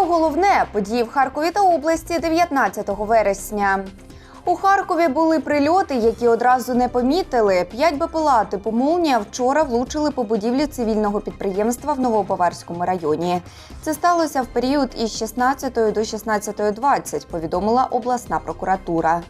Про головне події в Харкові та області 19 вересня. У Харкові були прильоти, які одразу не помітили. П'ять БПЛА типу «Молнія» вчора влучили по будівлі цивільного підприємства в Новоповарському районі. Це сталося в період із 16 до 16.20, повідомила обласна прокуратура.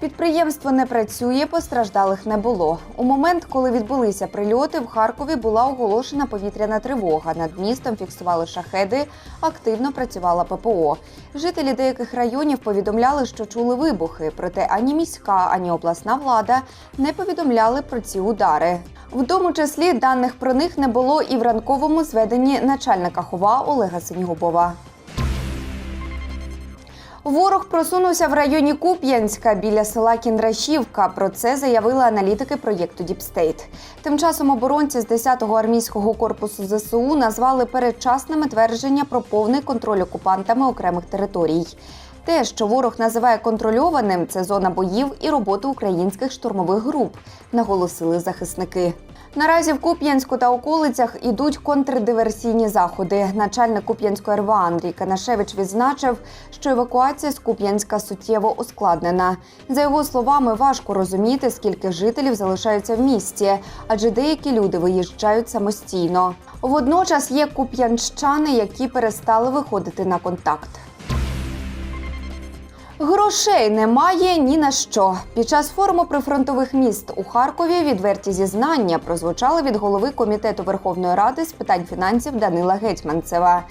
Підприємство не працює, постраждалих не було. У момент, коли відбулися прильоти, в Харкові була оголошена повітряна тривога. Над містом фіксували шахеди, активно працювала ППО. Жителі деяких районів повідомляли, що чули вибухи, проте ані міська, ані обласна влада не повідомляли про ці удари. В тому числі даних про них не було і в ранковому зведенні начальника хова Олега Синігубова. Ворог просунувся в районі Куп'янська біля села Кіндрашівка. Про це заявили аналітики проєкту Діпстейт. Тим часом оборонці з 10-го армійського корпусу ЗСУ назвали передчасними твердження про повний контроль окупантами окремих територій. Те, що ворог називає контрольованим, це зона боїв і роботи українських штурмових груп, наголосили захисники. Наразі в Куп'янську та околицях ідуть контрдиверсійні заходи. Начальник Куп'янської РВА Андрій Канашевич відзначив, що евакуація з Куп'янська суттєво ускладнена. За його словами, важко розуміти, скільки жителів залишаються в місті, адже деякі люди виїжджають самостійно. Водночас є куп'янщани, які перестали виходити на контакт. Грошей немає ні на що. Під час форуму прифронтових міст у Харкові відверті зізнання прозвучали від голови комітету Верховної Ради з питань фінансів Данила Гетьманцева.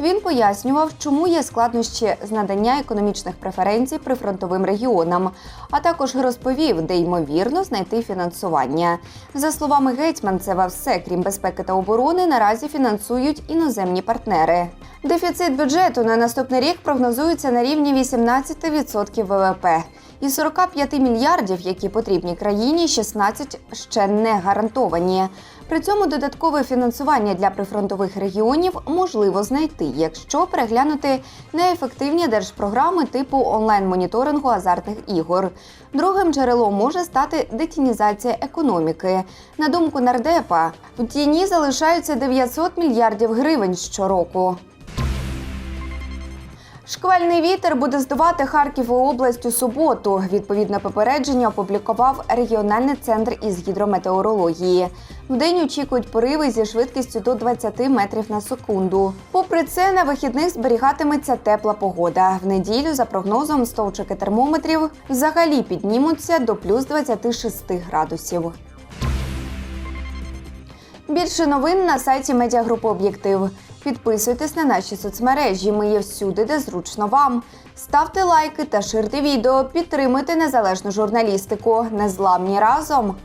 Він пояснював, чому є складнощі з надання економічних преференцій прифронтовим регіонам, а також розповів, де ймовірно знайти фінансування. За словами Гетьманцева, все крім безпеки та оборони наразі фінансують іноземні партнери. Дефіцит бюджету на наступний рік прогнозується на рівні 18% ВВП. Із 45 мільярдів, які потрібні країні, 16 ще не гарантовані. При цьому додаткове фінансування для прифронтових регіонів можливо знайти, якщо переглянути неефективні держпрограми типу онлайн-моніторингу азартних ігор. Другим джерелом може стати детінізація економіки. На думку нардепа, в тіні залишаються 900 мільярдів гривень щороку. Шквальний вітер буде здувати Харків і область у суботу. Відповідне попередження опублікував регіональний центр із гідрометеорології. Вдень очікують пориви зі швидкістю до 20 метрів на секунду. Попри це, на вихідних зберігатиметься тепла погода. В неділю, за прогнозом, стовчики термометрів взагалі піднімуться до плюс 26 градусів. Більше новин на сайті медіагрупи Об'єктив. Підписуйтесь на наші соцмережі. Ми є всюди, де зручно вам. Ставте лайки та ширте відео. Підтримуйте незалежну журналістику. Незламні разом.